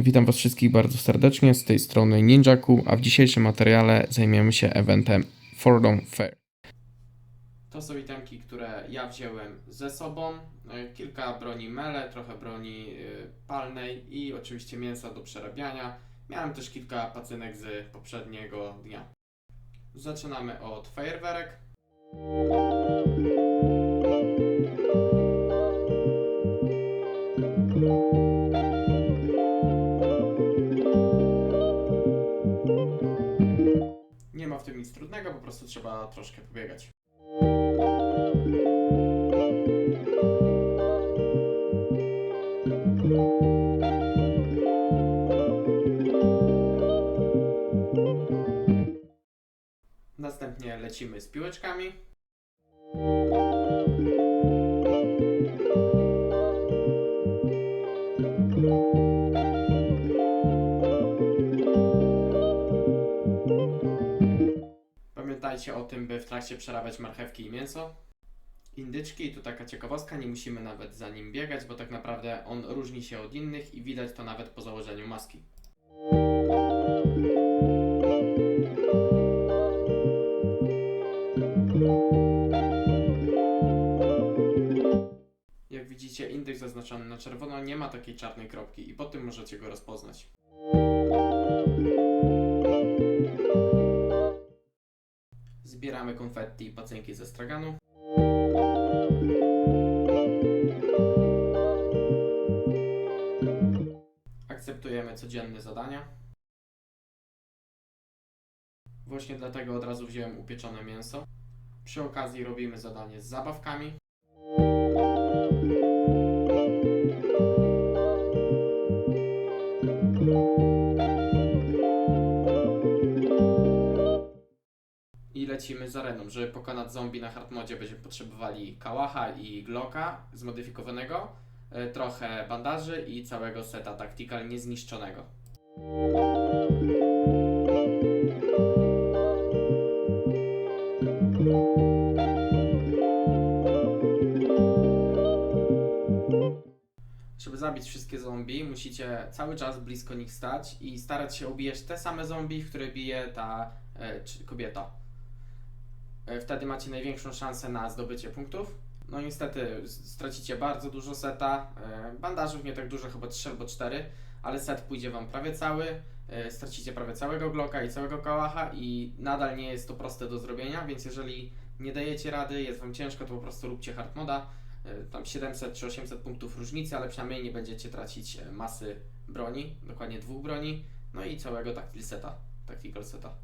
Witam Was wszystkich bardzo serdecznie, z tej strony Ninjaku, a w dzisiejszym materiale zajmiemy się eventem Fordham Fair. To są itemki, które ja wziąłem ze sobą. E, Kilka broni mele, trochę broni y, palnej i oczywiście mięsa do przerabiania. Miałem też kilka pacynek z poprzedniego dnia. Zaczynamy od fajerwerek. Prostu trzeba troszkę pobiegać. Następnie lecimy z piłeczkami. O tym, by w trakcie przerabiać marchewki i mięso. Indyczki, tu taka ciekawostka, nie musimy nawet za nim biegać, bo tak naprawdę on różni się od innych i widać to nawet po założeniu maski. Jak widzicie, indeks zaznaczony na czerwono nie ma takiej czarnej kropki i po tym możecie go rozpoznać. Zbieramy konfetti i pacynki ze straganu. Akceptujemy codzienne zadania. Właśnie dlatego od razu wziąłem upieczone mięso. Przy okazji robimy zadanie z zabawkami. Lecimy z areną. Żeby pokonać zombie na hardmodzie będziemy potrzebowali kałacha i glocka zmodyfikowanego, e, trochę bandaży i całego seta tactical niezniszczonego. Żeby zabić wszystkie zombie, musicie cały czas blisko nich stać i starać się ubijać te same zombie, które bije ta e, kobieta. E, Wtedy macie największą szansę na zdobycie punktów. No niestety stracicie bardzo dużo seta. E, Bandażów nie tak dużo, chyba 3 albo 4, ale set pójdzie wam prawie cały. E, Stracicie prawie całego Glocka i całego kałacha i nadal nie jest to proste do zrobienia, więc jeżeli nie dajecie rady, jest wam ciężko, to po prostu róbcie hard moda. Tam 700 czy 800 punktów różnicy, ale przynajmniej nie będziecie tracić masy broni, dokładnie dwóch broni, no i całego tactical seta. Tactical seta.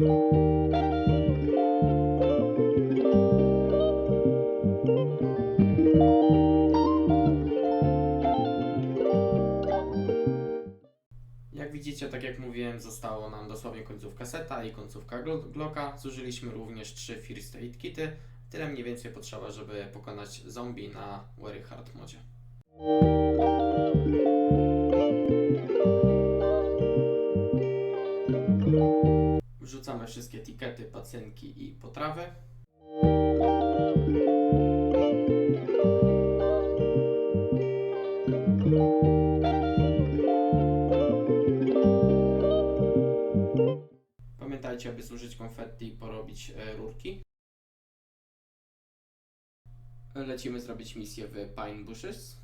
Jak widzicie, tak jak mówiłem, zostało nam dosłownie końcówka seta i końcówka glo- Glocka. Zużyliśmy również trzy First Aid Kity. Tyle mniej więcej potrzeba, żeby pokonać zombie na Very Hard modzie. Wrzucamy wszystkie tikety, pacynki i potrawy. Pamiętajcie, aby zużyć konfetti i porobić e, rurki. Lecimy zrobić misję w Pine Bushes.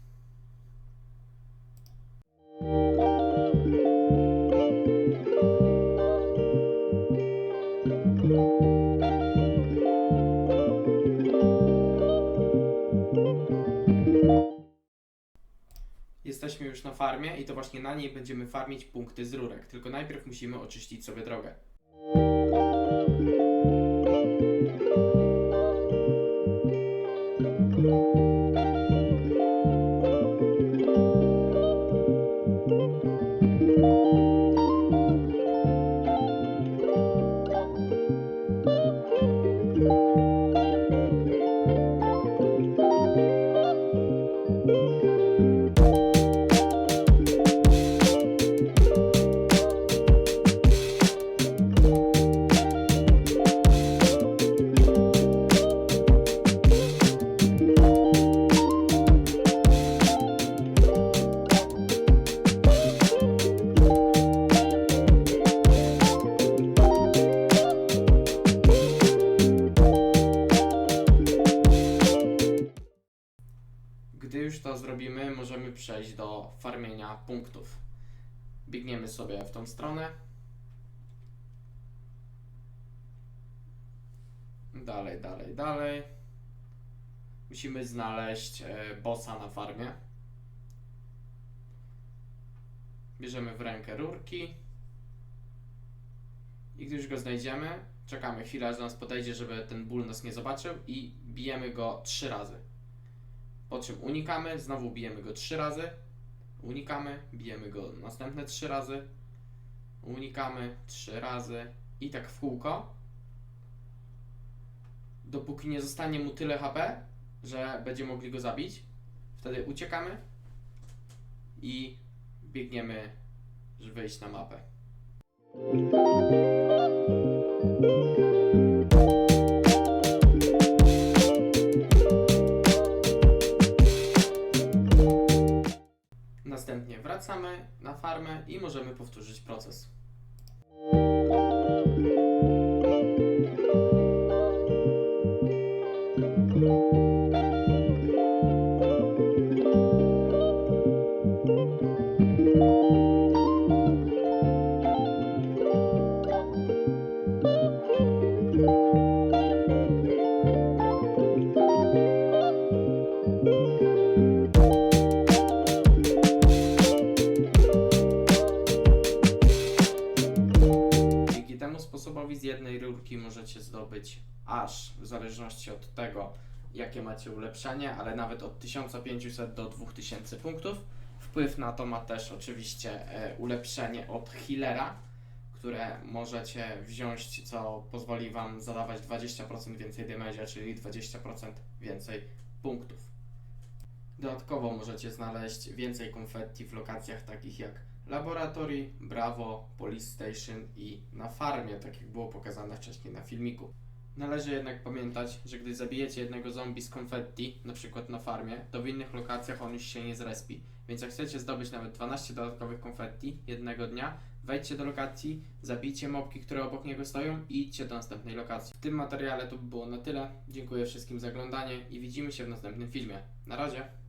Farmie i to właśnie na niej będziemy farmić punkty z rurek. Tylko najpierw musimy oczyścić sobie drogę. Możemy przejść do farmienia punktów. Biegniemy sobie w tą stronę. Dalej, dalej, dalej. Musimy znaleźć e, bossa na farmie. Bierzemy w rękę rurki. I gdy już go znajdziemy, czekamy chwilę, aż do nas podejdzie, żeby ten ból nas nie zobaczył i bijemy go trzy razy. Po czym unikamy, znowu bijemy go trzy razy. Unikamy, bijemy go następne trzy razy. Unikamy trzy razy i tak w kółko. Dopóki nie zostanie mu tyle HP, że będziemy mogli go zabić. Wtedy uciekamy i biegniemy, żeby wejść na mapę. Wracamy na farmę i możemy powtórzyć proces. Dzięki możecie zdobyć aż w zależności od tego, jakie macie ulepszenie, ale nawet od 1500 do 2000 punktów. Wpływ na to ma też oczywiście e, ulepszenie od healera, które możecie wziąć, co pozwoli Wam zadawać 20% więcej damage'a, czyli 20% więcej punktów. Dodatkowo możecie znaleźć więcej konfetti w lokacjach takich jak Laboratory, Bravo, Police Station i na farmie, tak jak było pokazane wcześniej na filmiku. Należy jednak pamiętać, że gdy zabijecie jednego zombie z konfetti, na przykład na farmie, to w innych lokacjach on już się nie zrespi. Więc jak chcecie zdobyć nawet 12 dodatkowych konfetti jednego dnia, wejdźcie do lokacji, zabijcie mobki, które obok niego stoją i idźcie do następnej lokacji. W tym materiale to by było na tyle. Dziękuję wszystkim za oglądanie i widzimy się w następnym filmie. Na razie!